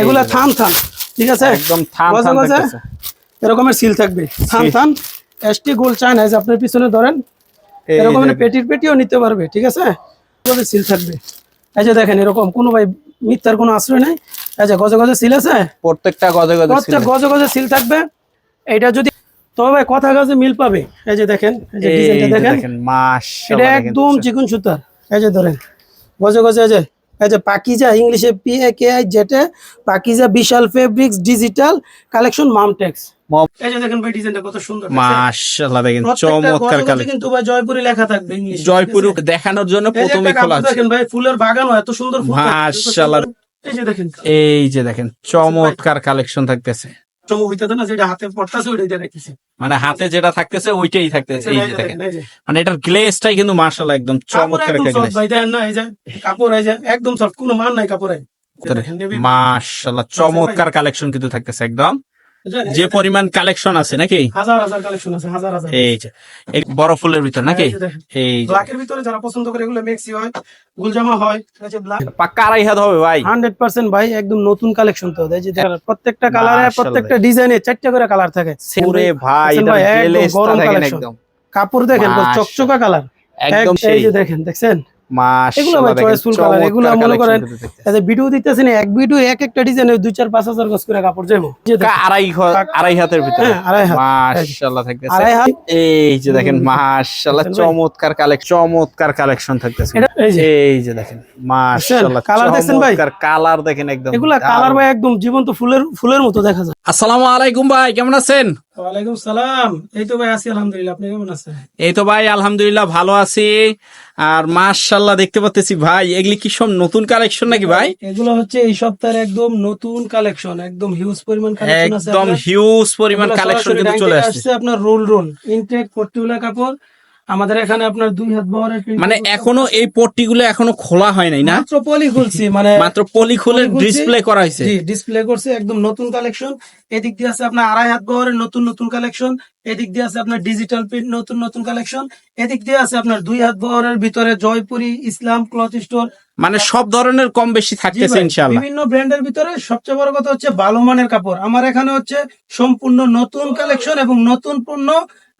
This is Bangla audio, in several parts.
এগুলা থান থান ঠিক আছে? একদম থান থান। এরকমের সিল থাকবে। থান থান এসটি গোল এই যে আপনার পিছনে ধরেন এরকম পেটির পেটিও নিতে পারবে ঠিক আছে? সিল থাকবে। এই যে দেখেন এরকম কোনো ভাই মিথ্যার কোনো আশ্রয় নাই। এই যে গজে গজে সিল আছে? প্রত্যেকটা গজে গজে। প্রত্যেক গজে গজে সিল থাকবে। এটা যদি তবে ভাই কথা গজে মিল পাবে। এই যে দেখেন এই যে ডিজাইনটা দেখেন। দেখেন এটা একদম চিকন সুতার। এই যে ধরেন গজে গজে এই যে এই যে পাকিজা ইংলিশে পি এ কে আই জেটে পাকিজা বিশাল ফেব্রিক্স ডিজিটাল কালেকশন মামটেক্স মম- এই যে দেখেন ভাই ডিজাইনটা কত সুন্দর মাশাআল্লাহ দেখেন চমৎকার কালেকশন কিন্তু ভাই জয়পুরি লেখা থাকবে ইংলিশ জয়পুর দেখানোর জন্য প্রথমে খোলা আছে। দেখেন ভাই ফুলের বাগানও এত সুন্দর ফুল। মাশাআল্লাহ। এই যে দেখেন। এই যে দেখেন চমৎকার কালেকশন থাকতেছে। চমক হইতাছে না যেটা হাতে পড়তাছে ওইটাই দেখাইতেছি মানে হাতে যেটা থাকতেছে ওইটাই থাকতেছে এই যে দেখেন। এই মানে এটার কিন্তু একদম চমৎকার একটা soft ভাই দেখেন না এই যে কাপড় এই যে একদম সফট কোনো মান নাই কাপড়ে। চমৎকার কালেকশন কিন্তু থাকতেছে একদম। যে পরিমাণ কালেকশন আছে নাকি? হাজার হাজার কালেকশন আছে হাজার হাজার এই যে বড় ফুলের ভিতর নাকি? এই ব্ল্যাকের ভিতরে যারা পছন্দ করে এগুলো মেক্সি হয় গুলজামা হয় ব্ল্যাক পাক্কা আড়াই হাত হবে ভাই। হান্ড্রেড পার্সেন্ট ভাই একদম নতুন কালেকশন তো এই যে প্রত্যেকটা কালারে প্রত্যেকটা ডিজাইনে চারটা করে কালার থাকে। ওরে ভাই গরম। একদম। কাপড় দেখেন পুরো। চকচকা কালার একদম এই যে দেখেন দেখছেন? এগুলো মাশাআল্লাহ ভাই দেখেন choiceful colour, চমৎকার এগুলো collection করেন কিন্তু দেখতেছে। এই যে ভিডিও দিতেছেন এক ভিডিও এক একটা ডিজাইনে দুই চার পাঁচ হাজার গজ করে কাপড় যাব দেখেন, পাক্কা আড়াই আড়াই হাতের ভিতরে। হ্যাঁ, হাত। এই যে দেখেন চমৎকার কালেকশন চমৎকার কালেকশন থাকতেছে। এই যে। দেখেন Colour দেখছেন ভাই? কালার দেখেন একদম এগুলা কালার ভাই একদম জীবন্ত ফুলের ফুলের মতো দেখা যায়। আসসালামু আলাইকুম ভাই কেমন আছেন? ওয়ালাইকুম সালাম। এই তো ভাই আছি আলহামদুলিল্লাহ। আপনি কেমন আছেন? এই তো ভাই আলহামদুলিল্লাহ ভালো আছি। আর মাশাআল্লাহ দেখতে পাচ্ছি ভাই এগুলি কি সব নতুন কালেকশন নাকি ভাই? এগুলো হচ্ছে এই সপ্তাহের একদম নতুন কালেকশন একদম হিউজ পরিমাণ কালেকশন আছে একদম। হিউজ পরিমাণ কালেকশন কিন্তু চলে আসছে। আপনার রোল রোল ইনটেক পর্তুলা কাপড় আমাদের এখানে আপনার দুই হাত বহরের মানে এখনও এই পট্টিগুলো এখনও খোলা হয় নাই না? মাত্র পলি খুলছি মানে মাত্র পলি খুলে ডিসপ্লে করা হয়েছে। জি ডিসপ্লে করছে একদম নতুন কালেকশন এদিক দিয়ে আছে আপনার আড়াই হাত বহরের নতুন নতুন কালেকশন এদিক দিয়ে আছে আপনার ডিজিটাল প্রিন্ট নতুন নতুন কালেকশন এদিক দিয়ে আছে আপনার দুই হাত বহরের ভিতরে জয়পুরি ইসলাম ক্লথ স্টোর মানে সব ধরনের কম বেশি থাকতেছে ইনশাআল্লাহ। বিভিন্ন ব্র্যান্ডের ভিতরে সবচেয়ে বড় কথা হচ্ছে ভালো মানের কাপড়। আমার এখানে হচ্ছে সম্পূর্ণ নতুন কালেকশন এবং নতুন পণ্য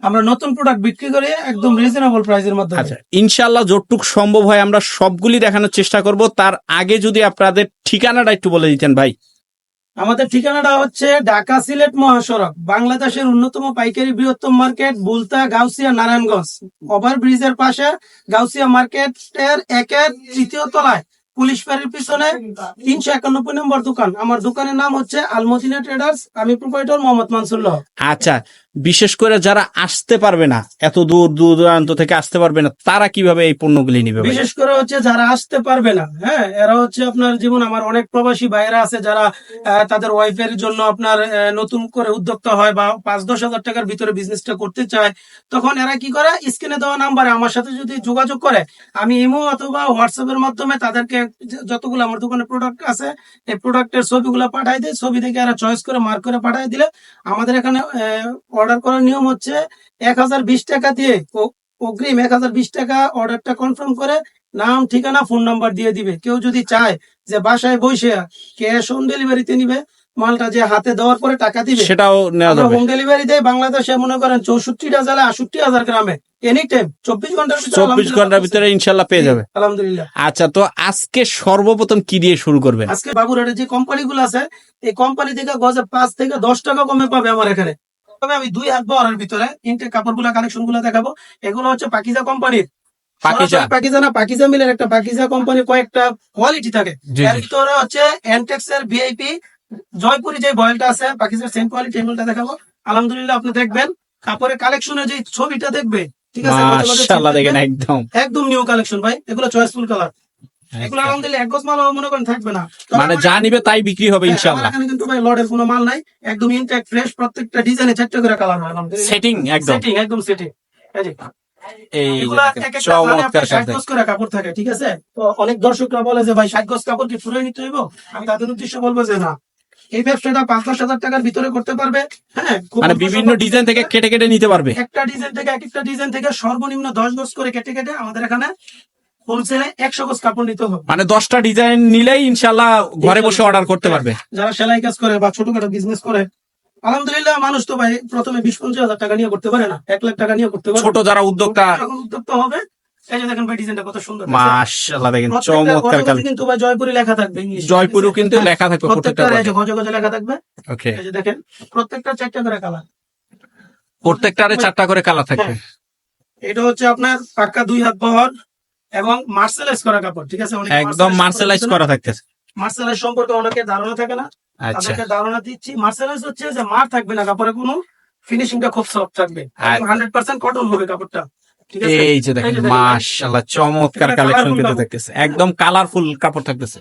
আমরা নতুন প্রোডাক্ট বিক্রি করে একদম রিজনেবল প্রাইসের মাধ্যমে। আচ্ছা ইনশাআল্লাহ যতটুক সম্ভব হয় আমরা সবগুলি দেখানোর চেষ্টা করব। তার আগে যদি আপনাদের ঠিকানাটা একটু বলে দিতেন ভাই। আমাদের ঠিকানাটা হচ্ছে ঢাকা সিলেট মহাসড়ক বাংলাদেশের অন্যতম পাইকারি বৃহত্তম মার্কেট বুলতা গাউসিয়া নারায়ণগঞ্জ। ওভার ব্রিজের পাশে গাউসিয়া মার্কেটের একের তৃতীয় তলায় পুলিশ ফাঁড়ির পিছনে তিনশো একানব্বই নম্বর দোকান। আমার দোকানের নাম হচ্ছে আলমদিনা ট্রেডার্স আমি প্রোপাইটর মোহাম্মদ মানসুর হক। আচ্ছা বিশেষ করে যারা আসতে পারবে না, এত দূর দূর দূরান্ত থেকে আসতে পারবে না, তারা কীভাবে এই পণ্যগুলি নিবে বিশেষ করে হচ্ছে যারা আসতে পারবে না হ্যাঁ এরা হচ্ছে আপনার যেমন আমার অনেক প্রবাসী ভাইয়েরা আছে যারা তাদের ওয়াইফের জন্য আপনার নতুন করে উদ্যোক্তা হয় বা পাঁচ দশ হাজার টাকার ভিতরে বিজনেসটা করতে চায়, তখন এরা কি করে? স্ক্রিনে দেওয়া নাম্বারে আমার সাথে যদি যোগাযোগ করে, আমি ইমো অথবা হোয়াটসঅ্যাপের মাধ্যমে তাদেরকে যতগুলো আমার দোকানে প্রোডাক্ট আছে, এই প্রোডাক্টের ছবিগুলো পাঠাই দেয় ছবি থেকে এরা চয়েস করে মার্ক করে পাঠাই দিলে আমাদের এখানে অর্ডার করার নিয়ম হচ্ছে এক হাজার বিশ টাকা দিয়ে অগ্রিম এক হাজার বিশ টাকা অর্ডারটা কনফার্ম করে নাম ঠিকানা ফোন নাম্বার দিয়ে দিবে। কেউ যদি চায় যে বাসায় বসে ক্যাশ অন ডেলিভারিতে নিবে মালটা যে হাতে দেওয়ার পরে টাকা দিবে সেটাও নেওয়া যাবে। হোম ডেলিভারি দেয় বাংলাদেশে মনে করেন চৌষট্টিটা জেলা আষট্টি হাজার গ্রামে এনি টাইম চব্বিশ ঘণ্টার চব্বিশ ঘণ্টার ভিতরে ইনশাল্লাহ পেয়ে যাবে। আলহামদুলিল্লাহ। আচ্ছা তো আজকে সর্বপ্রথম কি দিয়ে শুরু করবেন? আজকে বাবুরাটের যে কোম্পানি গুলো আছে এই কোম্পানি থেকে গজে পাঁচ থেকে দশ টাকা কমে পাবে আমার এখানে। তবে আমি দুই হাত বহরের ভিতরে তিনটে কাপড়গুলা কালেকশনগুলা দেখাবো। এগুলো হচ্ছে পাকিজা কোম্পানির। পাকিজা? না পাকিজা মিলের একটা পাকিজা কোম্পানির কয়েকটা কোয়ালিটি থাকে। জি, এর ভিতরে হচ্ছে এনটেক্স এর ভিআইপি জয়পুরি যে বয়েলটা আছে পাকিজার সেম কোয়ালিটি এগুলোটা দেখাবো। আলহামদুলিল্লাহ আপনি দেখবেন কাপড়ের কালেকশনের যে ছবিটা দেখবে ঠিক আছে? একদম। নিউ কালেকশন ভাই এগুলো চয়েসফুল কালার এগুলো আলহামদুলিল্লাহ এক গজ মাল মনে করেন থাকবে না। মানে যা নিবে তাই বিক্রি হবে হ্যাঁ, ইনশাআল্লাহ। এখানে কিন্তু ভাই লটের কোনো মাল নাই একদম ইনটেক ফ্রেশ প্রত্যেকটা ডিজাইনে চারটে করে কালার হয় সেটিং একদম। সেটিং একদম সেটিং এই যে এগুলা মানে চমৎকার আপনার ষাট কাজ গজ করে কাপড় থাকে ঠিক আছে? তো অনেক দর্শকরা বলে যে ভাই ষাট গজ কাপড় কি ফুরে নিতে হইব? আমি তাদের উদ্দেশ্যে বলব যে না। এই ব্যবসাটা পাঁচ দশ হাজার টাকার ভিতরে করতে পারবে হ্যাঁ? মানে বিভিন্ন ডিজাইন থেকে কেটে কেটে নিতে পারবে। একটা ডিজাইন থেকে এক একটা ডিজাইন থেকে সর্বনিম্ন দশ গজ করে কেটে কেটে আমাদের এখানে হোলসেলে একশো গজ কাপড় নিতে হবে। মানে দশটা ডিজাইন নিলেই ইনশাল্লাহ ঘরে বসে অর্ডার করতে পারবে। যারা সেলাই কাজ করে বা ছোটখাটো বিজনেস করে আলহামদুলিল্লাহ মানুষ তো ভাই প্রথমে বিশ পঞ্চাশ হাজার টাকা নিয়ে করতে পারে না এক লাখ টাকা নিয়ে করতে পারে। ছোট যারা উদ্যোক্তা উদ্যোক্তা হবে কালার কিন্তু ভাই জয়পুরি লেখা থাকবে জয়পুরও কিন্তু লেখা থাকবে লেখা দেখেন প্রত্যেকটা চারটা করে কালার প্রত্যেকটারে চারটা করে কালার থাকবে। এটা হচ্ছে আপনার পাক্কা দুই হাত বহর এবং মার্সেলাইজ করা কাপড় ঠিক আছে? একদম মার্শালাইজ করা থাকতেছে। মার্সেলাইজ সম্পর্কে অনেকের ধারণা থাকে না। আচ্ছা। তাদেরকে ধারণা দিচ্ছি মার্সেলাইজ হচ্ছে যে মার থাকবে না কাপড়ে কোনো ফিনিশিংটা খুব সফট থাকবে। হান্ড্রেড পার্সেন্ট কটন হবে কাপড়টা এই যে দেখেন। মাশাল্লাহ চমৎকার কালেকশন কিন্তু। থাকতেছে একদম কালারফুল কাপড় থাকতেছে।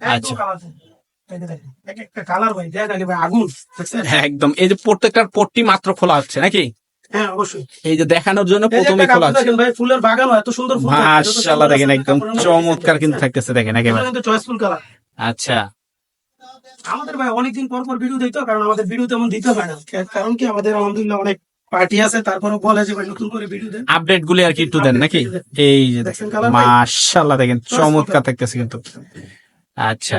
আচ্ছা। কালার ভাই দেখ আগুন হ্যাঁ, একদম। এই যে প্রত্যেকটার পট্টি মাত্র খোলা হচ্ছে নাকি? হ্যাঁ অবশ্যই। এই যে দেখানোর জন্য প্রথমে খোলা দেখেন ভাই ফুলের বাগানও এত সুন্দর ফুল দেখেন একদম চমৎকার কিন্তু থাকতেছে দেখেন একেবারে। কিন্তু চয়েসফুল কালার আচ্ছা। আমাদের ভাই অনেকদিন পর পর ভিডিও দিত কারণ আমাদের ভিডিও তেমন দিতে হয় না। কারণ কি আমাদের আলহামদুলিল্লাহ অনেক পার্টি আছে তারপরে বলে যে ভাই নতুন করে ভিডিও দেন। আপডেট গুলি আর কি একটু দেন নাকি? এই যে দেখেন। মাশাল্লাহ দেখেন চমৎকার থাকতেছে কিন্তু। আচ্ছা।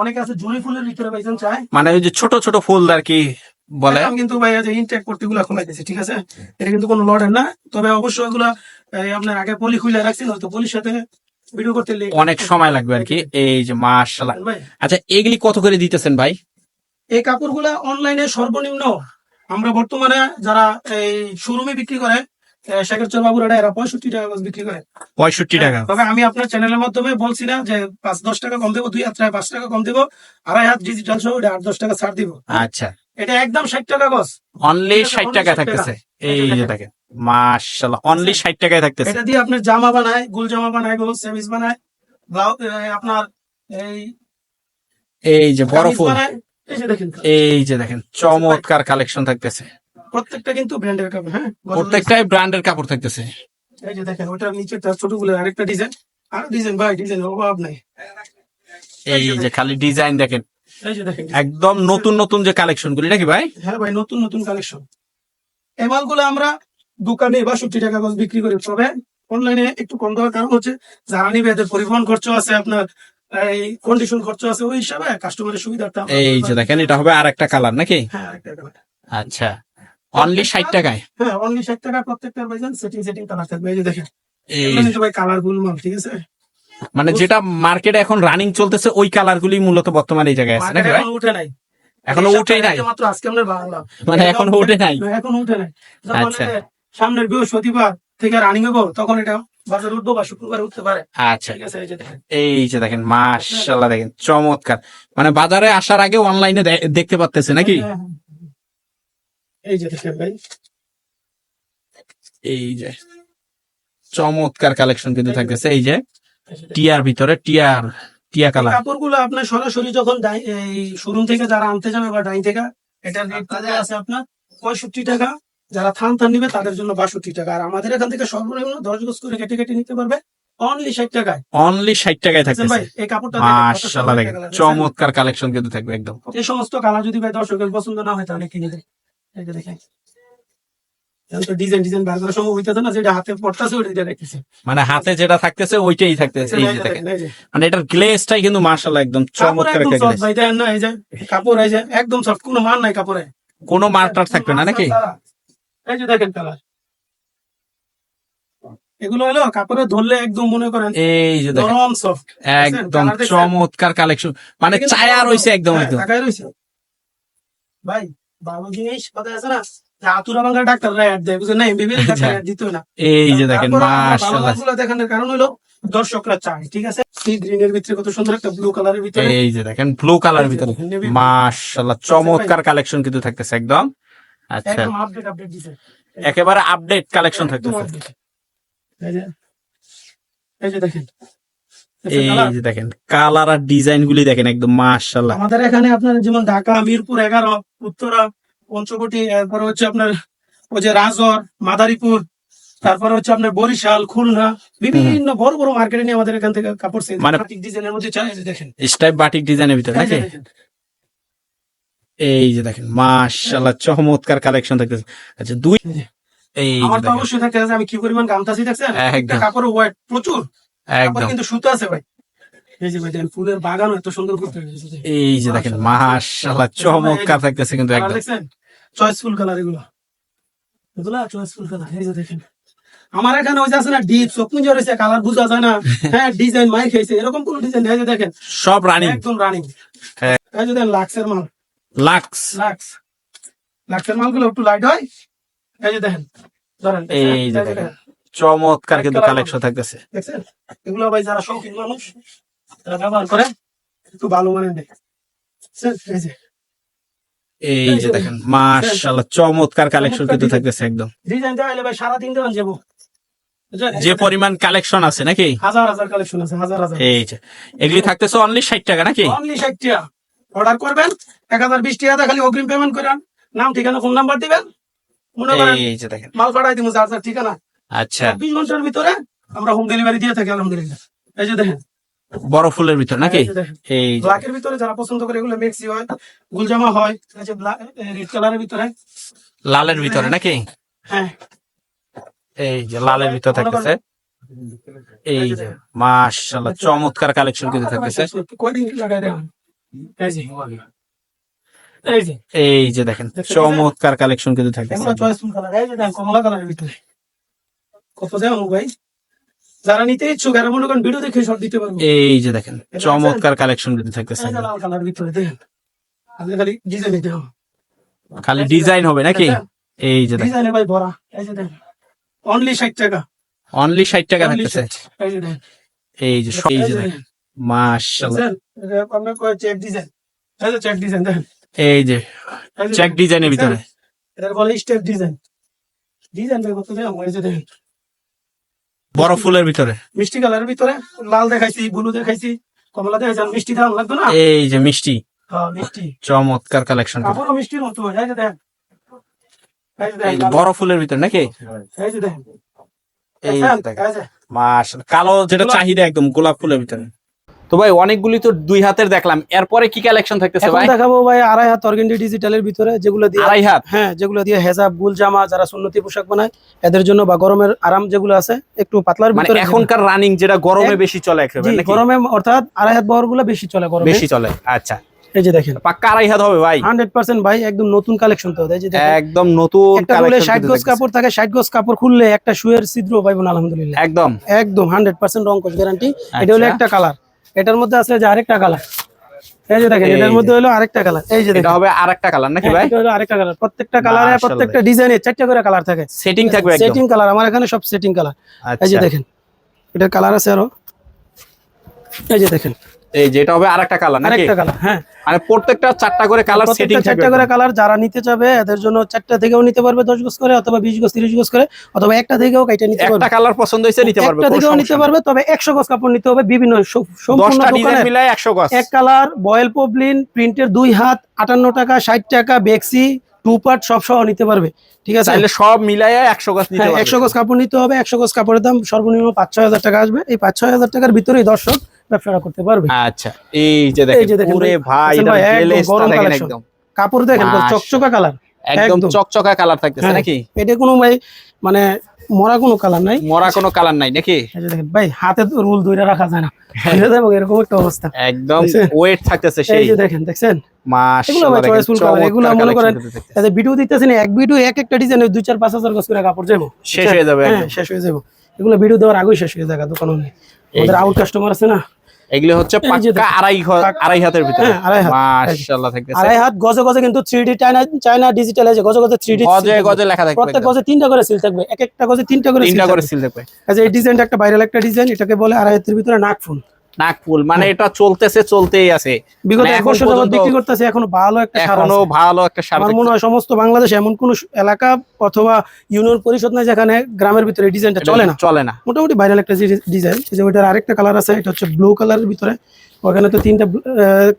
অনেকে আছে জুড়ি ফুলের ভিতরে ভাইজান চায়। মানে ওই যে ছোট ছোট ফুল আর কি বলে? কিন্তু ভাই যে ইনটেকগুলা খোলা গেছে ঠিক আছে? এটা কিন্তু কোনো না। তবে অবশ্যই এগুলা আপনার আগে পলি খুলে রাখছিল হয়তো পলির সাথে ভিডিও করতে অনেক সময় লাগবে আর কি। এই যে মাশাআল্লাহ। আচ্ছা এগুলি কত করে দিতেছেন ভাই? এই কাপড়গুলা অনলাইনে সর্বনিম্ন আমরা বর্তমানে যারা এই শোরুমে বিক্রি করে শেখর বাবুরা এরা পঁয়ষট্টি টাকা গজ বিক্রি করে। পঁয়ষট্টি টাকা। তবে আমি আপনার চ্যানেলের মাধ্যমে বলছি না যে পাঁচ দশ টাকা কম দেবো দুই হাত পাঁচ টাকা কম দেবো আড়াই হাত ডিজিটাল সহ আট দশ টাকা ছাড় দিব। আচ্ছা। এটা একদম ষাট টাকা গজ অনলি ষাট টাকা। থাকতেছে। এই যে দেখেন মাশাল্লাহ অনলি ষাট টাকায় থাকতেছে। এটা দিয়ে আপনার জামা বানায় গুল জামা বানায় গোল সেমিস বানায় ব্লাউজ আপনার এই এই যে বড় ফুল। এই যে দেখেন। এই যে দেখেন চমৎকার কালেকশন থাকতেছে। প্রত্যেকটা কিন্তু ব্র্যান্ডের কাপড় হ্যাঁ? প্রত্যেকটাই ব্র্যান্ডের কাপড় থাকতেছে। এই যে দেখেন ওটার নিচে আরেকটা ডিজাইন আর ডিজাইন ভাই ডিজাইন অভাব নাই। এই যে খালি ডিজাইন দেখেন একদম নতুন নতুন যে কালেকশন গুলি নাকি ভাই? হ্যাঁ ভাই নতুন নতুন কালেকশন এই মালগুলো আমরা দোকানে বাষট্টি টাকা গজ বিক্রি করি। তবে অনলাইনে একটু কম দেওয়ার কারণ হচ্ছে যারা নিবে এদের পরিবহন খরচ আছে আপনার এই কন্ডিশন খরচ আছে ওই হিসাবে কাস্টমারের সুবিধার্থে এই যে দেখেন এটা হবে আর একটা কালার নাকি? হ্যাঁ আরেকটা কালার। আচ্ছা। অনলি ষাট টাকায়? হ্যাঁ অনলি ষাট টাকা প্রত্যেকটার ভাইজান সেটিং সেটিং কালার থাকবে এই যে দেখেন। এই ভাই কালারফুল মাল ঠিক আছে? মানে যেটা মার্কেটে এখন রানিং চলতেছে ওই কালার গুলি মূলত বর্তমানে এই জায়গায় আছে নাকি ভাই? উঠে নাই। এখনও উঠেই নাই? মাত্র আজকে আমরা বাংলা মানে এখনও উঠে নাই? এখনও উঠে নাই। আচ্ছা। সামনের বৃহস্পতিবার থেকে রানিং হব তখন এটা বাজারে উঠবো বা শুক্রবার উঠতে পারে। আচ্ছা। ঠিক আছে এই যে দেখেন। যে দেখেন চমৎকার। মানে বাজারে আসার আগে অনলাইনে দেখতে পাচ্তেছে নাকি? হ্যাঁ, হ্যাঁ। এই যে দেখেন ভাই। এই যে চমৎকার কালেকশন কিন্তু থাকতেছে। এই যে। টিয়ার ভিতরে টিয়ার টিয়া কালার কাপড়গুলো আপনার সরাসরি যখন এই শোরুম থেকে যারা আনতে যাবে বা ডাই থেকে এটার রেট আছে আপনার পঁয়ষট্টি টাকা। যারা থান থান নিবে তাদের জন্য বাষট্টি টাকা। আর আমাদের এখান থেকে সর্বনিম্ন দশ গজ করে কেটে কেটে নিতে পারবে। অনলি ষাট টাকায়। অনলি ষাট টাকায় থাকতেছে। ভাই? এই কাপড়টা চমৎকার কালেকশন কিন্তু থাকবে একদম। এই সমস্ত কালার যদি ভাই দর্শকের পছন্দ না হয় তাহলে কিনে দেয় এই দেখেন। ডিজাইন ডিজাইন বার করার সময় হইতেছে না যেটা হাতে পড়তেছে ওইটা দিয়ে মানে হাতে যেটা থাকতেছে ওইটাই থাকতেছে। এই যে দেখেন। মানে এটার গ্লেজটাই কিন্তু মার্শাল্লাহ একদম চমৎকার একদম একটা soft ভাই দেখেন না এই যে কাপড় এই যে একদম সফট কোনো মান নাই কাপড়ে। কোনো মার্টার থাকবে না নাকি? এই যে দেখেন কালার এগুলো হলো কাপড়ে ধরলে একদম মনে করেন এই যে দেখেন। সফট একদম চমৎকার কালেকশন মানে চায়া রয়েছে একদম একদম। টাকায় ভাই ভালো জিনিস কথা আছে না? যে আতুরা ডাক্তাররা অ্যাড দেয় বুঝলেন না? এমবিবিএস ডাক্তার অ্যাড দিত না। এই যে দেখেন তারপরে ভালো দেখানোর কারণ হলো দর্শকরা চায় ঠিক আছে? সি গ্রিন ভিতরে কত সুন্দর একটা ব্লু কালারের ভিতরে। এই যে দেখেন ব্লু কালার ভিতরে। চমৎকার কালেকশন কিন্তু থাকতেছে একদম। আচ্ছা। একদম আপডেট আপডেট দিছে। একেবারে আপডেট কালেকশন থাকতেছে। এই যে এই যে দেখেন। এই যে দেখেন কালার আর ডিজাইন গুলি দেখেন একদম মাশাল্লাহ আমাদের এখানে আপনার যেমন ঢাকা মিরপুর এগারো উত্তরা পঞ্চবটি এরপরে হচ্ছে আপনার ওই যে রাজর মাদারীপুর তারপরে হচ্ছে আপনার বরিশাল খুলনা বিভিন্ন বড় বড় মার্কেটে নিয়ে আমাদের এখান থেকে কাপড় সেল মানে- মানে ডিজাইনের মধ্যে চাই দেখেন। স্টাইপ বাটিক ডিজাইনের ভিতরে এই যে নাকি? দেখেন। এই যে দেখেন মাশাল্লাহ চমৎকার কালেকশন থাকতেছে আচ্ছা দুই এই আমার তো অবশ্যই থাকে যে আমি কি পরিমাণ গামতাছি দেখছেন। একটা কাপড়ের ওয়েট প্রচুর। একদম। কিন্তু সুতো আছে ভাই। এই যে ভাই ফুলের বাগানও এত সুন্দর করতে এই যে দেখেন মাশাআল্লাহ। চমৎকার থাকতেছে কিন্তু একদম। চয়েসফুল কালার এগুলো। এগুলা চয়েসফুল কালার এই যে দেখেন আমার এখানে ওই আছে না ডিপ চোখমুঞ্জ রয়েছে কালার বোঝা যায় না। হ্যাঁ ডিজাইন মাই খেয়েছে এরকম কোন ডিজাইন এই যে দেখেন সব রানিং একদম রানিং হ্যাঁ। এই যে দেখেন লাক্সের মাল। লাক্স লাক্স লাক্সের মালগুলো একটু লাইট হয়। এই যে দেখেন ধরেন। এই যে দেখেন। চমৎকার কিন্তু কালেকশন থাকতেছে। দেখছেন? এগুলো ভাই যারা শৌখিন মানুষ তারা ব্যবহার করে একটু ভালো মানের? এই যে। দেখেন মাশাআল্লাহ চমৎকার কালেকশন কিন্তু থাকতেছে একদম। ডিজাইন দেওয়া হলে ভাই সারাদিন দেওয়া যাব যে পরিমাণ কালেকশন আছে নাকি? হাজার হাজার কালেকশন আছে হাজার হাজার। এই যে এগুলি থাকতেছে অনলি ষাট টাকা নাকি? অনলি ষাট টাকা। অর্ডার করবেন এক হাজার বিশ টাকা খালি অগ্রিম পেমেন্ট করেন। নাম ঠিকানা ফোন নাম্বার দিবেন। মনে করেন এই যে দেখেন। মাল পাঠাই দিব যার যার ঠিকানা। আচ্ছা। বিশ ঘণ্টার ভিতরে আমরা হোম ডেলিভারি দিয়ে থাকি আলহামদুলিল্লাহ। এই যে দেখেন। বড় ফুলের ভিতর নাকি? এই ব্ল্যাকের ভিতরে যারা পছন্দ করে এগুলো মেক্সি হয় গুলজামা হয় এই যে রেড কালারের ভিতরে। লালের ভিতরে নাকি? হ্যাঁ। এই যে লালের ভিতর থাকতেছে। এই যে মাশাআল্লাহ চমৎকার কালেকশন কিন্তু থাকতেছে। কয়দিন লাগাই দেন এই যে। এই যে। দেখেন চমৎকার কালেকশন কিন্তু থাকতেছে। কমলা কালারের ভিতরে। কত ভাই? যারা নিতে ইচ্ছুক এরা মনে করেন ভিডিও দেখে শর্ট দিতে পারব। এই যে দেখেন চমৎকার কালেকশন থাকতেছে। কালার ভিতরে দেখেন। খালি ডিজাইন হবে। খালি ডিজাইন হবে নাকি? এই যে ডিজাইনে ভাই ভরা। এই যে দেখেন। অনলি ষাট টাকা। অনলি ষাট টাকা Only থাকতেছে। এই যে দেখেন। এই যে এই যে দেখেন। দেখেন। মাশাআল্লাহ বুঝছেন? কয় চেক ডিজাইন এই যে চেক ডিজাইন দেখেন। এই যে চেক ডিজাইনের ভিতরে। এটার বলে স্টেপ ডিজাইন ডিজাইন ভাই কত এই যে দেখেন। বড় ফুলের ভিতরে। মিষ্টি কালারের ভিতরে। লাল দেখাইছি ব্লু দেখাইছি কমলা দেখাইছি মিষ্টি দাম লাগবে না? এই যে মিষ্টি। হ্যাঁ মিষ্টি। চমৎকার কালেকশন কাপড়ও মিষ্টির মতো এই যে দেখেন বড় ফুলের ভিতর নাকি? এই যে দেখেন। এই কালো যেটা চাহিদা একদম গোলাপ ফুলের ভিতরে। তো ভাই অনেকগুলি তো দুই হাতের দেখলাম। এরপরে কি কালেকশন থাকতেছে ভাই? দেখাবো ভাই আড়াই হাত অর্গেন্ডি ডিজিটালের ভিতরে যেগুলো দিয়ে আড়াই হাত? হ্যাঁ যেগুলো দিয়ে হেজাব গুল জামা যারা সুন্নতি পোশাক বানায় এদের জন্য বা গরমের আরাম যেগুলো আছে একটু পাতলার মানে ভিতরে এখনকার রানিং যেটা গরমে বেশি চলে একেবারে নাকি? গরমে অর্থাৎ আড়াই হাত বহরগুলো বেশি চলে গরমে। বেশি চলে আচ্ছা। এই যে দেখেন। পাক্কা আড়াই হাত হবে ভাই? হান্ড্রেড পার্সেন্ট ভাই একদম নতুন কালেকশন তো। এই যে দেখেন। একদম নতুন একটা বলে collection ষাট কিন্তু গজ কাপড় থাকে ষাট গজ কাপড় খুললে একটা শুয়ের ছিদ্র পাইবো না আলহামদুলিল্লাহ। একদম। একদম হান্ড্রেড পার্সেন্ট রঙ্কশ গ্যারান্টি এটা হলো আচ্ছা। একটা কালার এটার মধ্যে আছে যে আরেকটা কালার এই যে দেখেন এটার। মধ্যে হলো আরেকটা কালার এই যে এটা হবে আরেকটা কালার নাকি হ্যাঁ, ভাই এটা হলো আরেকটা কালার প্রত্যেকটা কালারে প্রত্যেকটা ডিজাইনে চারটা করে কালার থাকে। সেটিং থাকবে একদম। সেটিং কালার আমার এখানে সব সেটিং কালার এই যে আচ্ছা। দেখেন এটার কালার আছে আরও। এই যে দেখেন এই যে এটা হবে আরেকটা কালার নাকি? আরেকটা কালার হ্যাঁ। মানে প্রত্যেকটা চারটা করে কালার সেটিং থাকবে চারটা করে কালার যারা নিতে চাবে এদের জন্য চারটা থেকেও নিতে পারবে দশ গজ করে অথবা বিশ গজ তিরিশ গজ করে অথবা একটা থেকেও কাইটা নিতে একটা কালার পছন্দ হয়েছে নিতে পারবে একটা থেকেও নিতে পারবে তবে একশো গজ কাপড় নিতে হবে বিভিন্ন সম্পূর্ণ দশটা ডিজাইন দোকানের। মিলায় একশো গজ। এক কালার বয়েল পবলিন প্রিন্টের দুই হাত আটান্ন টাকা ষাট টাকা বেক্সি টু পার্ট সব সহ নিতে পারবে ঠিক আছে? চাইলে সব মিলায় একশো গজ নিতে হ্যাঁ পারবে। একশো গজ কাপড় নিতে হবে একশো গজ কাপড়ের দাম সর্বনিম্ন পাঁচ ছয় হাজার টাকা আসবে। এই পাঁচ ছয় হাজার টাকার ভিতরেই দর্শক ব্যবসাটা করতে পারবে। আচ্ছা এই যে দেখেন পুরে ভাই, এটা একদম দেখেন একদম। কাপড় দেখেন। চকচকা কালার। একদম। চকচকা কালার থাকতেছে হ্যাঁ। নাকি? এটা কোনো ভাই মানে মরা কোনো কালার নাই। মরা কোনো কালার নাই নাকি? এই যে দেখেন ভাই হাতে রুল ধরে রাখা যায় না। এরকম একটা অবস্থা। একদম ওয়েট থাকতেছে এই সেই। যে দেখেন দেখছেন? এগুলো মনে করেন। ভিডিও দিতেছেন এক ভিডিও এক একটা ডিজাইনের দুই চার পাঁচ হাজার গজ করে কাপড় যাব শেষ হয়ে যাবে হ্যাঁ শেষ হয়ে যাব এগুলো ভিডিও দেওয়ার আগেই শেষ হয়ে যাবে দোকান। আমাদের আউট কাস্টমার আছে না? এগুলো হচ্ছে পাক্কা আড়াই আড়াই হাতের ভিতরে। হ্যাঁ। মাশাআল্লাহ আড়াই হাত গজে গজে কিন্তু three D China China digital আছে গজে গজে 3D গজে গজে লেখা থাকবে প্রত্যেক গজে তিনটা করে সিল থাকবে এক একটা গজে তিনটা করে তিনটা করে সিল থাকবে। আচ্ছা এই ডিজাইনটা একটা ভাইরাল একটা ডিজাইন এটাকে বলে আড়াই হাতের ভিতরে নাক ফুল। নাকফুল মানে এটা চলতেছে চলতেই আছে। বিগত মানে এক বছর যাবত বিক্রি করতেছে এখনও ভালো একটা সার এখনও ভালো একটা সার আমার মনে হয় সমস্ত বাংলাদেশে এমন কোন এলাকা অথবা ইউনিয়ন পরিষদ নাই যেখানে গ্রামের ভিতরে ডিজাইনটা চলে না। চলে না। মোটামুটি ভাইরাল একটা ডিজাইন যে ওইটার আরেকটা কালার আছে এটা হচ্ছে ব্লু কালারের ভিতরে। ওখানে তো তিনটা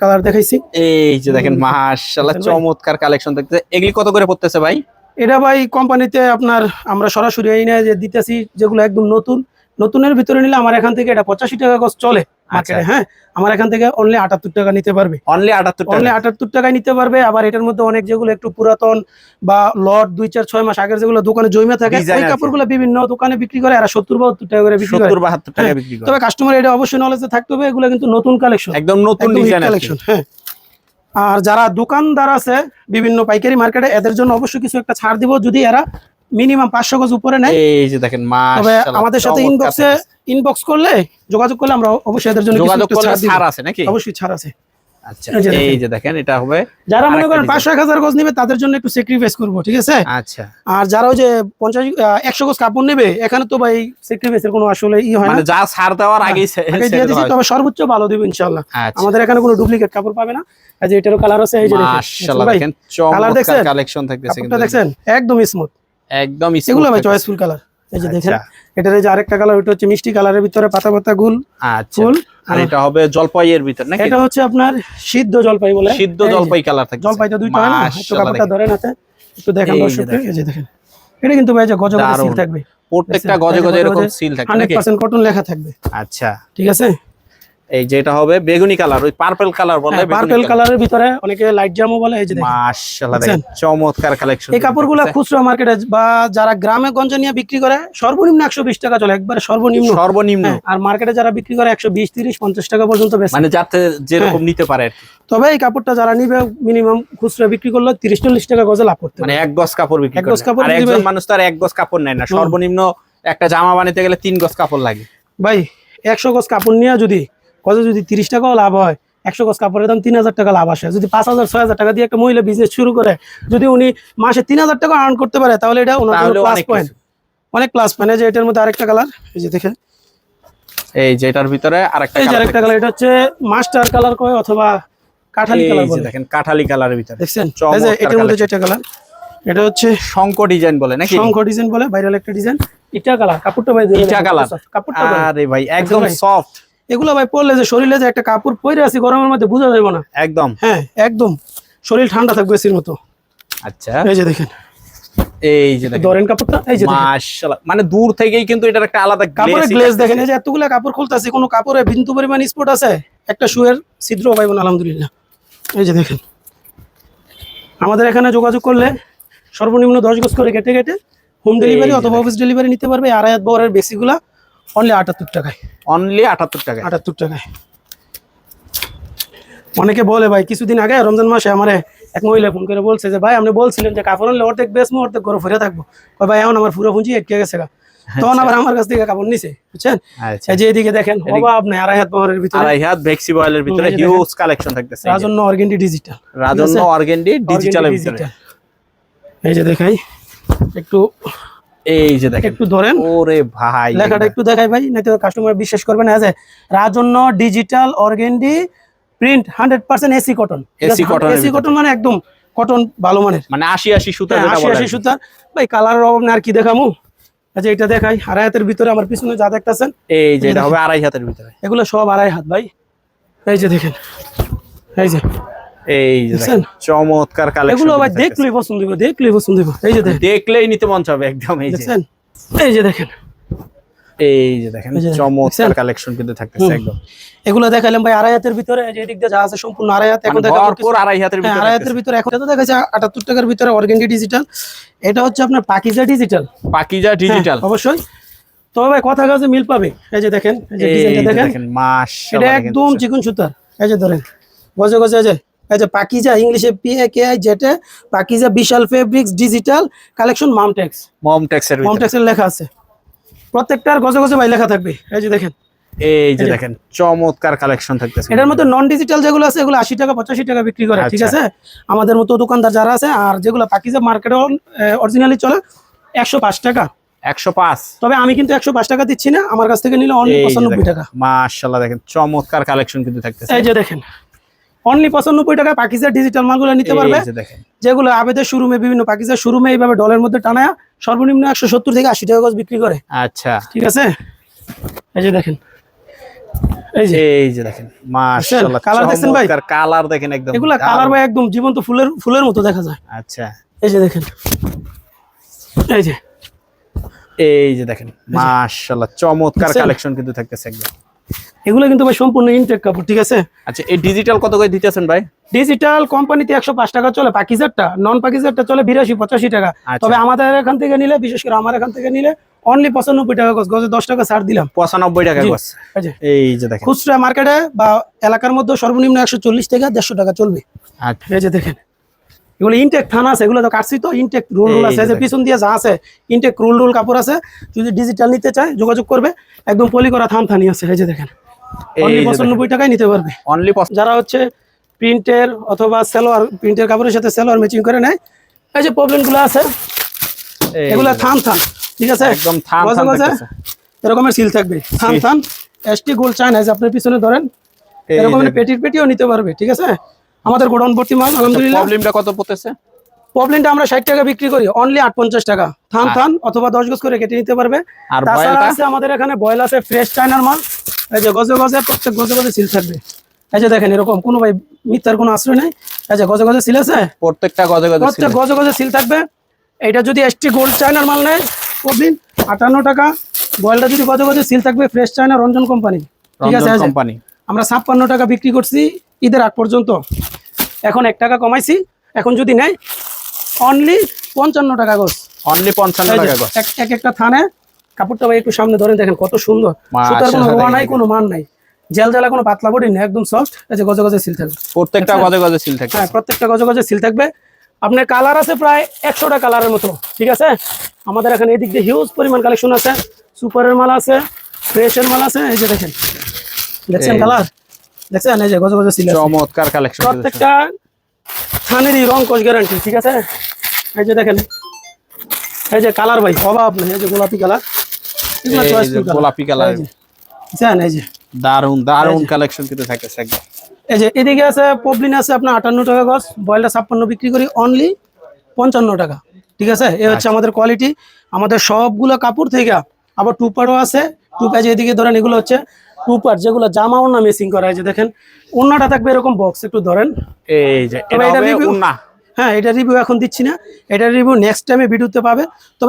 কালার দেখাইছি। এই যে দেখেন মাশাআল্লাহ চমৎকার কালেকশন দেখতেছে। এগুলি কত করে পড়তেছে ভাই? এটা ভাই কোম্পানিতে আপনার আমরা সরাসরি এই না যে দিতেছি যেগুলো একদম নতুন। নতুনের ভিতরে নিলে আমার এখান থেকে এটা পঁচাশি টাকা গজ চলে। মার্কেটে হ্যাঁ? আমার এখান থেকে অনলি আটাত্তর টাকা নিতে পারবে। অনলি আটাত্তর অনলি আটাত্তর টাকায় নিতে পারবে। আবার এটার মধ্যে অনেক যেগুলো একটু পুরাতন বা লট দুই চার ছয় মাস আগের যেগুলো দোকানে জমে থাকে ওই কাপড়গুলো বিভিন্ন দোকানে বিক্রি করে আর সত্তর বাহাত্তর টাকা করে বিক্রি করে। সত্তর বাহাত্তর টাকা হ্যাঁ, বিক্রি করে। তবে কাস্টমার এটা অবশ্যই নলেজে থাকতে হবে এগুলো কিন্তু নতুন কালেকশন একদম নতুন কালেকশন হ্যাঁ। আর যারা দোকানদার আছে বিভিন্ন পাইকারি মার্কেটে এদের জন্য অবশ্যই কিছু একটা ছাড় দিব যদি এরা মিনিমাম পাঁচশো গজ উপরে নেয় এই যে দেখেন তবে আমাদের সাথে ইনবক্সে ইনবক্স করলে যোগাযোগ করলে আমরা অবশ্যই এদের জন্য যোগাযোগ করলে ছাড় আছে নাকি? অবশ্যই ছাড় আছে। আচ্ছা এই যে দেখেন। এই যে দেখেন এটা হবে যারা মনে করেন পাঁচশো এক হাজার গজ নেবে তাদের জন্য একটু স্যাক্রিফাইস করব ঠিক আছে? আচ্ছা। আর যারা ওই যে পঞ্চাশ একশো গজ কাপড় নেবে এখানে তো ভাই স্যাক্রিফাইসের কোনো আসলে ই হয় না। মানে যা ছাড় দেওয়ার আগেই আগে দিয়ে দিচ্ছি তবে সর্বোচ্চ ভালো দিব ইনশাল্লাহ আচ্ছা। আমাদের এখানে কোনো ডুপ্লিকেট কাপড় পাবে না। এই যে এটারও কালার আছে এই যে দেখেন। কালার দেখছেন? কালেকশন থাকতেছে দেখছেন? একদম স্মুথ একদম এগুলো ভাই চয়েসফুল কালার এই যে দেখেন আচ্ছা। এটার যে আরেকটা কালার ওটা হচ্ছে মিষ্টি কালারের ভিতরে পাতা পাতা গুল আচ্ছা। আর এটা হবে জলপাইয়ের ভিতর নাকি? এটা হচ্ছে আপনার সিদ্ধ জলপাই বলে। সিদ্ধ জলপাই কালার থাকে জলপাইটা দুইটা হয় না? একটু কাপড়টা দেখেন। ধরেন হাতে একটু দেখেন এই যে দেখেন। এই যে দেখেন। এটা কিন্তু ভাই যে গজ গজ সিল থাকবে। প্রত্যেকটা? গজে গজে এরকম সিল থাকে হান্ড্রেড নাকি? পার্সেন্ট কটন লেখা থাকবে। আচ্ছা। ঠিক আছে? এই যেটা হবে বেগুনি কালার ওই পার্পল কালার বলে পার্পেল কালারের ভিতরে অনেকে লাইট জামও বলে এই যে মাশাআল্লাহ দেখেন চমৎকার কালেকশন এই কাপড়গুলো খুচরা মার্কেটে বা যারা গ্রামে গঞ্জে নিয়ে বিক্রি করে সর্বনিম্ন একশো বিশ টাকা চলে একবারে সর্বনিম্ন। সর্বনিম্ন। হ্যাঁ, আর মার্কেটে যারা বিক্রি করে একশো বিশ তিরিশ পঞ্চাশ টাকা পর্যন্ত বেশি মানে যাতে যেরকম হ্যাঁ। নিতে পারে তবে এই কাপড়টা যারা নিবে মিনিমাম খুচরা বিক্রি করলে তিরিশ চল্লিশ টাকা গজে লাভ করতে মানে এক গজ কাপড় বিক্রি করে কাপড় আর একজন মানুষ তো আর এক গজ কাপড় নেয় না। সর্বনিম্ন একটা জামা বানাতে গেলে তিন গজ কাপড় লাগে। ভাই একশো গজ কাপড় নিয়ে যদি গজে যদি তিরিশ টাকাও লাভ হয় একশো গজ কাপড়ের দাম তিন হাজার টাকা লাভ আসে। যদি পাঁচ হাজার ছয় হাজার টাকা দিয়ে একটা মহিলা বিজনেস শুরু করে যদি উনি মাসে তিন হাজার টাকা আর্ন করতে পারে তাহলে এটা ওনার প্লাস পয়েন্ট অনেক প্লাস পয়েন্ট যে এটার মধ্যে আরেকটা কালার এই যে দেখেন। এই যে এটার ভিতরে আরেকটা এই যে আরেকটা কালার এটা হচ্ছে মাস্টার কালার কয় অথবা কাঠালি কালার বলে? দেখেন কাঠালি কালারের ভিতরে। দেখছেন? এই যে এটার মধ্যে। যেটা কালার এটা হচ্ছে শঙ্খ ডিজাইন বলে নাকি? শঙ্খ ডিজাইন বলে ভাইরাল একটা ডিজাইন ইটা কালার কাপড়টা ভাই ইটা কালার কাপড়টা আরে ভাই একদম সফট এগুলো ভাই পরলে যে শরীরে যে একটা কাপড় পরে আছে গরমের মধ্যে বোঝা যাবে না। একদম। হ্যাঁ একদম। শরীর ঠান্ডা থাকবে এসির মতো। আচ্ছা। এই যে দেখেন। এই যে ধরেন কাপড়টা এই যে। মাশাআল্লাহ মানে দূর থেকেই কিন্তু এটার একটা আলাদা কাপড়ের গ্লেজ দেখেন এই যে এতগুলো কাপড় খুলতেছে কোনো কাপড়ে বিন্দু পরিমাণ স্পট আছে? একটা শুয়ের ছিদ্র পাইব না আলহামদুলিল্লাহ। এই যে দেখেন। আমাদের এখানে যোগাযোগ করলে সর্বনিম্ন দশ গজ করে কেটে কেটে হোম ডেলিভারি অথবা অফিস ডেলিভারি নিতে পারবে। আড়াই হাত বহরের বেশিগুলা অনলি আটাত্তর টাকায়। অনলি আটাত্তর টাকা আটাত্তর টাকায়। অনেকে বলে ভাই কিছুদিন আগে রমজান মাসে আমার এক মহিলা ফোন করে বলছে যে ভাই আপনি বলছিলেন যে কাপড় আনলে অর্ধেক বেসমো অর্ধেক ঘরে ফিরে থাকব। ভাই এখন আমার পুরো পুঁজি এটকে গেছে গা। তখন আবার আমার কাছ থেকে কাপড় নিছে বুঝছেন? আচ্ছা। যে এদিকে দেখেন অভাব নেই আড়াই হাত পাওয়ারের ভিতরে। আড়াই হাত ভেক্সি বয়েলের ভিতরে হিউজ কালেকশন থাকতেছে। Rajanya organdy digital Rajanya organdy ডিজিটালের ভিতরে। এই যে দেখাই একটু এই যে দেখেন। একটু ধরেন। ওরে ভাই। লেখাটা একটু দেখাই ভাই না তো কাস্টমার বিশ্বাস করবে না। যে রাজন্য digital organdie print hundred percent AC cotton cotton এর এসি কটন মানে একদম কটন ভালো মানের। মানে আশি আশি সুতা হ্যাঁ, আশি আশি। সুতা ভাই কালারের অভাব না আর কি দেখামু? আচ্ছা এটা দেখাই। আড়াই হাতের ভিতরে আমার পিছনে যা দেখতেছেন এই যে এটা হবে আড়াই হাতের ভিতরে। এগুলো সব আড়াই হাত ভাই। এই যে দেখেন। এই যে এই? চমৎকার কালেকশন এগুলো দেখলেই পছন্দ হইব দেখলেই পছন্দ হইব এই যে দেখলেই নিতে মন চাবে একদম এই যে। এই যে দেখেন। এই যে দেখেন চমৎকার কালেকশন কিন্তু থাকতেছে একদম। এগুলো দেখাইলাম ভাই আড়াই হাতের ভিতরে যে এদিক দিয়ে যা আছে সম্পূর্ণ আড়াই হাত এখন মানে দেখাবো ভরপুর আড়াই হাতের হ্যাঁ, ভিতরে আড়াই হাতের ভিতরে এখন তো দেখাচ্ছে আটাত্তর টাকার ভিতরে ডিজিটাল এটা হচ্ছে আপনার পাকিজা ডিজিটাল পাকিজা ডিজিটাল অবশ্যই। তবে ভাই কথা কাছে মিল পাবে। এই যে দেখেন এই যে ডিজাইনটা দেখেন। দেখেন মাশাআল্লাহ এটা একদম চিকন সুতার। এই যে ধরেন গজে গজে এই যে। এই যে পাকিজা ইংলিশে পি এ কে আই জেটে পাকিজা বিশাল ফেব্রিক্স ডিজিটাল কালেকশন মামটেক্স মম ট্যাক্সের ভিতরে। মামটেক্সের লেখা আছে। প্রত্যেকটার গজে গজে ভাই লেখা থাকবে। এই যে দেখেন। এই যে দেখেন চমৎকার কালেকশন থাকতেছে। এটার মধ্যে নন ডিজিটাল যেগুলো আছে এগুলো আশি টাকা পঁচাশি টাকা বিক্রি করে ঠিক আচ্ছা। আছে? আমাদের মতো দোকানদার যারা আছে আর যেগুলো পাকিজা মার্কেটে অরিজিনালি চলে একশো পাঁচ টাকা। একশো পাঁচ। তবে আমি কিন্তু একশো পাঁচ টাকা দিচ্ছি না আমার কাছ থেকে নিলে অনলি পঁচানব্বই টাকা। মাশাআল্লাহ দেখেন চমৎকার কালেকশন কিন্তু থাকতেছে। এই যে দেখেন। অনলি পঁচানব্বই টাকা পাকিজা ডিজিটাল মালগুলো নিতে পারবে। যেগুলো আবেদের শোরুমে বিভিন্ন পাকিজার শোরুমে এইভাবে ডলের মধ্যে টানায় সর্বনিম্ন একশো সত্তর থেকে আশি টাকা গজ বিক্রি করে। আচ্ছা। ঠিক আছে? এই যে দেখেন। এই যে। এই যে দেখেন মাশাআল্লাহ Colour দেখছেন ভাই? চমৎকার কালার দেখেন একদম। এগুলা কালার ভাই একদম জীবন্ত ফুলের ফুলের মতো দেখা যায়। আচ্ছা। এই যে দেখেন। এই যে। এই যে দেখেন মাশাআল্লাহ চমৎকার কালেকশন কিন্তু থাকতেছে একদম। এগুলো কিন্তু ভাই সম্পূর্ণ ইনটেক কাপড় ঠিক আছে? আচ্ছা এই ডিজিটাল কত করে দিতেছেন ভাই? ডিজিটাল কোম্পানিতে একশো পাঁচ টাকা চলে পাকিজারটা নন পাকিজারটা চলে বিরাশি পঁচাশি টাকা। আচ্ছা। তবে আমাদের এখান থেকে নিলে বিশেষ করে আমার এখান থেকে নিলে অনলি পঁচানব্বই টাকা গজ গজে দশ টাকা ছাড় দিলাম। পঁচানব্বই টাকা। গজ। এই যে। দেখেন। খুচরা মার্কেটে বা এলাকার মধ্যে সর্বনিম্ন একশো চল্লিশ টাকা দেড়শো টাকা চলবে। আচ্ছা। এই যে দেখেন। এগুলো ইনটেক থানা আছে এগুলো তো কাটছি তো ইনটেক রুল রুল আছে। পিছন দিয়ে যা আছে ইনটেক রুল রুল কাপড় আছে যদি ডিজিটাল নিতে চায় যোগাযোগ করবে একদম পলি করা থান থানি আছে এই যে দেখেন। অনলি পঁচানব্বই টাকায় নিতে পারবে। অনলি যারা হচ্ছে প্রিন্টের অথবা সেলোয়ার প্রিন্টের কাপড়ের সাথে সেলোয়ার ম্যাচিং করে নেয় এই যে প্রবলেমগুলো আছে এগুলো থান থান ঠিক আছে? একদম থান থান এরকমের সিল থাকবে। থান। থান এসটি গোল চায় না এই যে আপনার পিছনে ধরেন এরকমের পেটির পেটিও নিতে পারবে ঠিক আছে? আমাদের গোডাউন ভর্তি মাল আলহামদুলিল্লাহ। প্রবলেমটা কত পড়তেছে? প্রবলেমটা আমরা ষাট টাকা বিক্রি করি অনলি আট পঞ্চাশ টাকা। থান থান অথবা দশ গজ করে কেটে নিতে পারবে। আর তাছাড়া আছে আমাদের এখানে বয়েল আছে ফ্রেশ চায়নার মাল। এই যে গজে গজে প্রত্যেক গজে গজে সিল থাকবে। এই যে দেখেন এরকম কোনো ভাই মিথ্যার কোনো আশ্রয় নেই। এই যে গজে গজে সিল আছে? প্রত্যেকটা গজে গজে প্রত্যেক গজে গজে সিল থাকবে। এটা যদি এসটি গোল্ড চায়নার মাল নেয় প্রবলেম আটান্ন টাকা। বয়েলটা যদি গজে গজে সিল থাকবে ফ্রেশ চায়না রঞ্জন কোম্পানি। ঠিক আছে কোম্পানি। আমরা ছাপ্পান্ন টাকা বিক্রি করছি ঈদের আগ পর্যন্ত। এখন এক টাকা কমাইছি এখন যদি নেয় অনলি পঞ্চান্ন টাকা গোস অনলি পঞ্চান্ন টাকা এক এক একটা থানে কাপড়টা ভাই একটু সামনে ধরেন দেখেন কত সুন্দর। সুতার কোনো রোয়া নাই। কোনো মান নাই। জেল জেলা কোনো পাতলা বডি নেই একদম সফট এই যে গজে গজে সিল থাকবে। প্রত্যেকটা গজে গজে সিল থাকে হ্যাঁ প্রত্যেকটা গজে গজে সিল থাকবে। আপনার কালার আছে প্রায় একশোটা কালারের মতো ঠিক আছে? আমাদের এখানে এদিক দিয়ে হিউজ পরিমাণ কালেকশন আছে। সুপারের মাল আছে ফ্রেশের মাল আছে এই যে দেখেন। দেখছেন। কালার? দেখছেন? এই যে গজে গজে সিল চমৎকার কালেকশন প্রত্যেকটা থানেরই রং কোচ গ্যারান্টি ঠিক আছে? এই যে দেখেন এই যে কালার ভাই অভাব নেই এই যে গোলাপি কালার। গোলাপি কালার। বুঝছেন এই যে। দারুণ দারুণ কালেকশন কিন্তু থাকতেছে একদম। এই যে এদিকে আছে পবলিন আছে আপনার আটান্ন টাকা গজ বয়েলটা ছাপ্পান্ন বিক্রি করি অনলি পঞ্চান্ন টাকা ঠিক আছে? এই হচ্ছে আমাদের কোয়ালিটি আমাদের সবগুলো কাপড় থেকে আবার টুপারও আছে টুপা যে এদিকে ধরেন এগুলো হচ্ছে টুপার যেগুলো জামা ওনা মেসিং করা যে দেখেন ওনাটা থাকবে এরকম বক্স একটু ধরেন। এই যে এটা উন্না হ্যাঁ এটা রিভিউ এখন দিচ্ছি না। এটা রিভিউ নেক্সট টাইমে ভিডিওতে পাবে। তবে